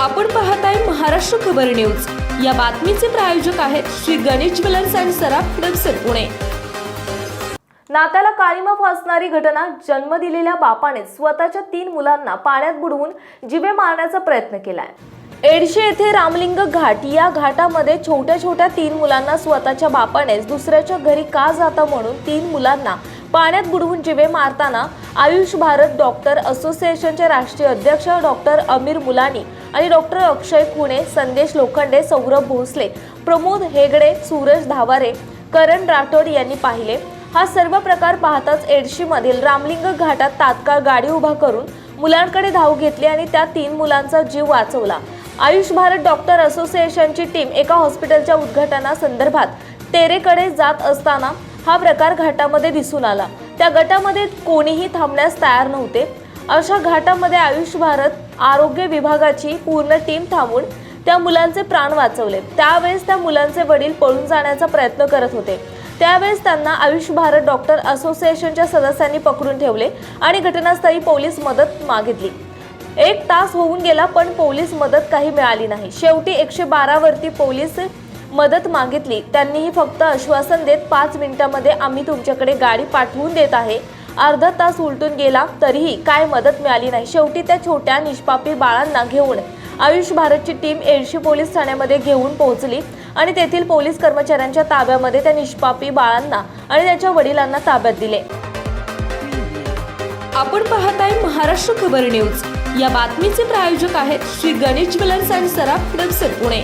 आपण पाहताय महाराष्ट्र खबर न्यूज. या बातमीचे प्रायोजक आहेत श्री गणेश ज्वेलर्स अँड सराफ हडपसर पुणे. नात्याला काळीमा फासणारी घटना जन्म दिलेल्या बापाने स्वतःच्या तीन मुलांना पाण्यात बुडवून जिवे मारण्याचा प्रयत्न केलाय. एडशे येथे रामलिंग घाट या घाटामध्ये छोट्या छोट्या तीन मुलांना स्वतःच्या बापानेच दुसऱ्याच्या घरी का जाता म्हणून तीन मुलांना पाण्यात बुडवून जिवे मारताना आयुष भारत डॉक्टर असोसिएशनचे राष्ट्रीय अध्यक्ष डॉक्टर अमीर मुलानी आणि डॉक्टर अक्षय कुणे संदेश लोखंडे सौरभ भोसले प्रमोद हेगडे सूरज धावारे करण राठोड यांनी पाहिले. हा सर्व प्रकार पाहताच एडशीमधील रामलिंग घाटात तात्काळ गाडी उभा करून मुलांकडे धाव घेतली आणि त्या तीन मुलांचा जीव वाचवला. आयुष भारत डॉक्टर असोसिएशनची टीम एका हॉस्पिटलच्या उद्घाटनासंदर्भात तेरेकडे जात असताना हा प्रकार घाटामध्ये दिसून आला. त्या गटामध्ये कोणीही थांबण्यास तयार नव्हते. अशा घाटामध्ये आयुष भारत आरोग्य विभागाची पूर्ण टीम थांबून त्या मुलांचे प्राण वाचवले. त्यावेळेस त्या मुलांचे वडील पळून जाण्याचा प्रयत्न करत होते. त्यावेळेस त्यांना आयुष भारत डॉक्टर असोसिएशनच्या सदस्यांनी पकडून ठेवले आणि घटनास्थळी पोलीस मदत मागितली. एक तास होऊन गेला पण पोलीस मदत काही मिळाली नाही. शेवटी एकशे बारावरती पोलीस मदत मागितली. त्यांनीही फक्त आश्वासन देत पाच मिनिटांमध्ये आम्ही तुमच्याकडे गाडी पाठवून देत आहे. अर्धा तास उलटून गेला तरीही काय मदत मिळाली नाही. शेवटी त्या छोट्या निष्पापी बाळांना घेऊन आयुष भारतची टीम एडशी पोलीस ठाण्यामध्ये घेऊन पोहोचली आणि तेथील पोलीस कर्मचाऱ्यांच्या ताब्यामध्ये त्या निष्पापी बाळांना आणि त्याच्या वडिलांना ताब्यात दिले. आपण पाहत आहे महाराष्ट्र खबर न्यूज. या बातमीचे प्रायोजक आहेत श्री गणेश ज्वेलर्स अँड सराफ हडपसर पुणे.